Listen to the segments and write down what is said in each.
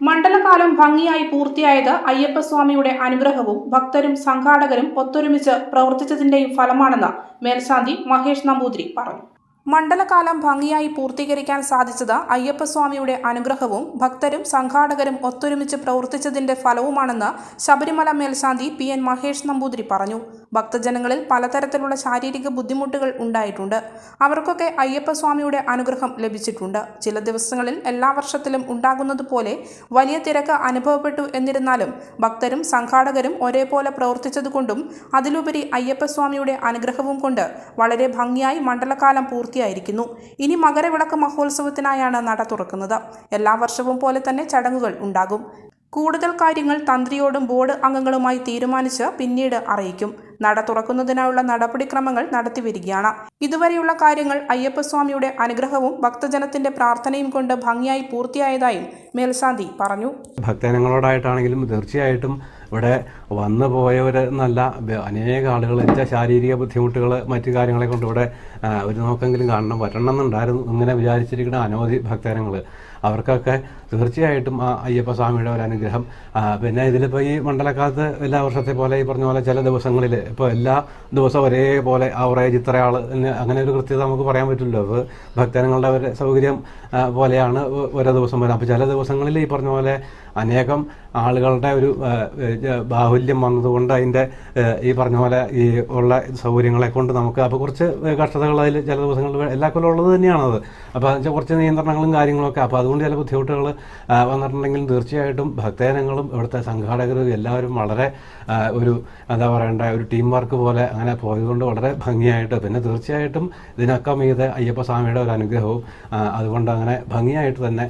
മണ്ഡലകാലം ഭംഗിയായി പൂർത്തിയായത് അയ്യപ്പസ്വാമിയുടെ അനുഗ്രഹവും ഭക്തരും സംഘാടകരും ഒത്തൊരുമിച്ച് പ്രവർത്തിച്ചതിന്റെയും ഫലമാണെന്ന് മേൽശാന്തി മഹേഷ് നമ്പൂതിരി പറഞ്ഞു. മണ്ഡലകാലം ഭംഗിയായി പൂർത്തീകരിക്കാൻ സാധിച്ചത് അയ്യപ്പസ്വാമിയുടെ അനുഗ്രഹവും ഭക്തരും സംഘാടകരും ഒത്തൊരുമിച്ച് പ്രവർത്തിച്ചതിന്റെ ഫലവുമാണെന്ന് ശബരിമല മേൽശാന്തി പി എൻ മഹേഷ് നമ്പൂതിരി പറഞ്ഞു. ഭക്തജനങ്ങളിൽ പലതരത്തിലുള്ള ശാരീരിക ബുദ്ധിമുട്ടുകൾ ഉണ്ടായിട്ടുണ്ട്. അവർക്കൊക്കെ അയ്യപ്പസ്വാമിയുടെ അനുഗ്രഹം ലഭിച്ചിട്ടുണ്ട്. ചില ദിവസങ്ങളിൽ എല്ലാ വർഷത്തിലും ഉണ്ടാകുന്നത് പോലെ വലിയ തിരക്ക് അനുഭവപ്പെട്ടു എന്നിരുന്നാലും ഭക്തരും സംഘാടകരും ഒരേപോലെ പ്രവർത്തിച്ചതുകൊണ്ടും അതിലുപരി അയ്യപ്പസ്വാമിയുടെ അനുഗ്രഹവും കൊണ്ട് വളരെ ഭംഗിയായി മണ്ഡലകാലം പൂർത്തിയായിരിക്കുന്നു ഇനി മകരവിളക്ക് മഹോത്സവത്തിനായാണ് നട തുറക്കുന്നത്. എല്ലാ വർഷവും പോലെ തന്നെ ചടങ്ങുകൾ ഉണ്ടാകും. കൂടുതൽ കാര്യങ്ങൾ തന്ത്രിയോടും ബോർഡ് അംഗങ്ങളുമായി തീരുമാനിച്ച് പിന്നീട് അറിയിക്കും. നട തുറക്കുന്നതിനായുള്ള നടപടിക്രമങ്ങൾ നടത്തിവരികയാണ്. ഇതുവരെയുള്ള കാര്യങ്ങൾ അയ്യപ്പസ്വാമിയുടെ അനുഗ്രഹവും ഭക്തജനത്തിന്റെ പ്രാർത്ഥനയും കൊണ്ട് ഭംഗിയായി പൂർത്തിയായതായും മേൽശാന്തി പറഞ്ഞു. ഭക്തജനങ്ങളോടായിട്ടാണെങ്കിലും തീർച്ചയായിട്ടും ഇവിടെ വന്നു പോയവരെന്നല്ല അനേക ആളുകൾ വെച്ച ശാരീരിക ബുദ്ധിമുട്ടുകൾ മറ്റു കാര്യങ്ങളെ കൊണ്ട് ഇവിടെ ഒരു നോക്കെങ്കിലും കാണണം വരണം എന്നുണ്ടായിരുന്നു ഇങ്ങനെ വിചാരിച്ചിരിക്കുന്ന അനവധി ഭക്തജനങ്ങൾ അവർക്കൊക്കെ തീർച്ചയായിട്ടും ആ അയ്യപ്പ സ്വാമിയുടെ ഒരു അനുഗ്രഹം. പിന്നെ ഇതിലിപ്പോൾ ഈ മണ്ഡലക്കാലത്ത് എല്ലാ വർഷത്തെ പോലെ ഈ പറഞ്ഞ പോലെ ചില ദിവസങ്ങളിൽ ഇപ്പോൾ എല്ലാ ദിവസവും ഒരേപോലെ ആവറേജ് ഇത്ര ആൾ അങ്ങനെ ഒരു കൃത്യത നമുക്ക് പറയാൻ പറ്റില്ലല്ലോ. അപ്പോൾ ഭക്തജനങ്ങളുടെ ഒരു സൗകര്യം പോലെയാണ് ഓരോ ദിവസം വരാം അപ്പോൾ ചില ദിവസങ്ങളിൽ ഈ പറഞ്ഞ പോലെ അനേകം ആളുകളുടെ ഒരു ബാഹുല്യം വന്നതുകൊണ്ട് അതിന്റെ ഈ പറഞ്ഞ പോലെ ഈ ഉള്ള സൗകര്യങ്ങളെ കൊണ്ട് നമുക്ക് അപ്പോൾ കുറച്ച് കഷ്ടതകൾ അതിൽ ചില ദിവസങ്ങളിൽ എല്ലാ കൊല്ലം ഉള്ളത് തന്നെയാണത്. അപ്പോൾ അതിന് കുറച്ച് നിയന്ത്രണങ്ങളും കാര്യങ്ങളൊക്കെ അപ്പോൾ അതുകൊണ്ട് ചില ബുദ്ധിമുട്ടുകൾ വന്നിട്ടുണ്ടെങ്കിലും തീർച്ചയായിട്ടും ഭക്തജനങ്ങളും ഇവിടുത്തെ സംഘാടകരും എല്ലാവരും വളരെ ഒരു എന്താ പറയേണ്ട ഒരു ടീം വർക്ക് പോലെ അങ്ങനെ പോയതുകൊണ്ട് വളരെ ഭംഗിയായിട്ട് പിന്നെ തീർച്ചയായിട്ടും ഇതിനൊക്കെ അയ്യപ്പ സ്വാമിയുടെ ഒരു അനുഗ്രഹവും അതുകൊണ്ട് അങ്ങനെ ഭംഗിയായിട്ട് തന്നെ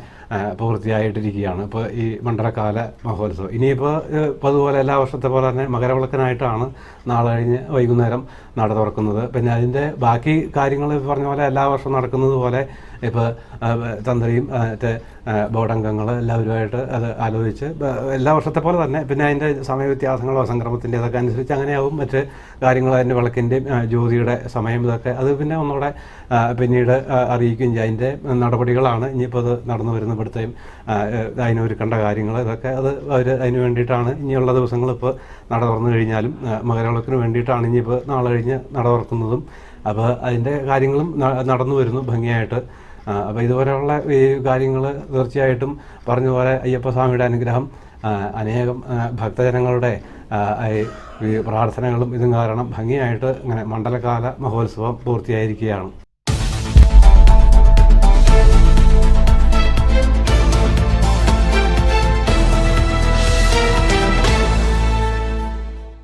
പൂർത്തിയായിട്ടിരിക്കുകയാണ് ഇപ്പോൾ ഈ മണ്ഡലകാല മഹോത്സവം. ഇനിയിപ്പോൾ ഇപ്പോൾ അതുപോലെ എല്ലാ വർഷത്തെ പോലെ തന്നെ മകരവിളക്കനായിട്ടാണ് നാളെ കഴിഞ്ഞ് വൈകുന്നേരം നട തുറക്കുന്നത്. പിന്നെ അതിന്റെ ബാക്കി കാര്യങ്ങൾ പറഞ്ഞ പോലെ എല്ലാ വർഷവും നടക്കുന്നത് പോലെ ഇപ്പോൾ തന്ത്രിയും മറ്റേ ബോർഡംഗങ്ങൾ എല്ലാവരുമായിട്ട് അത് ആലോചിച്ച് എല്ലാ വർഷത്തെ പോലെ തന്നെ പിന്നെ അതിന്റെ സമയവ്യത്യാസങ്ങളോ സംക്രമത്തിന്റെ ഇതൊക്കെ അനുസരിച്ച് അങ്ങനെയാവും. മറ്റ് കാര്യങ്ങൾ അതിന്റെ വിളക്കിന്റെയും ജ്യോതിയുടെ സമയം ഇതൊക്കെ. അത് പിന്നെ ഒന്നുകൂടെ പിന്നീട് അറിയിക്കുകയും ചെയ്യും. അതിന്റെ നടപടികളാണ് ഇനിയിപ്പോൾ അത് നടന്നു വരുന്നപ്പോഴത്തേയും ഏ, അതിനൊരുക്കേണ്ട കാര്യങ്ങൾ ഇതൊക്കെ. അത് അവർ അതിന് വേണ്ടിയിട്ടാണ് ഇനിയുള്ള ദിവസങ്ങൾ ഇപ്പോൾ നട തുറന്നു കഴിഞ്ഞാലും മകരവിളക്കിന് വേണ്ടിയിട്ടാണ് ഇനിയിപ്പോൾ നാളെ കഴിഞ്ഞ് നട തുറക്കുന്നതും. അപ്പോൾ അതിന്റെ കാര്യങ്ങളും നടന്നു വരുന്നു ഭംഗിയായിട്ട്. അപ്പോൾ ഇതുപോലെയുള്ള ഈ കാര്യങ്ങൾ തീർച്ചയായിട്ടും പറഞ്ഞ പോലെ അയ്യപ്പസ്വാമിയുടെ അനുഗ്രഹം അനേകം ഭക്തജനങ്ങളുടെ പ്രാർത്ഥനകളും ഇതും കാരണം ഭംഗിയായിട്ട് ഇങ്ങനെ മണ്ഡലകാല മഹോത്സവം പൂർത്തിയായിരിക്കുകയാണ്.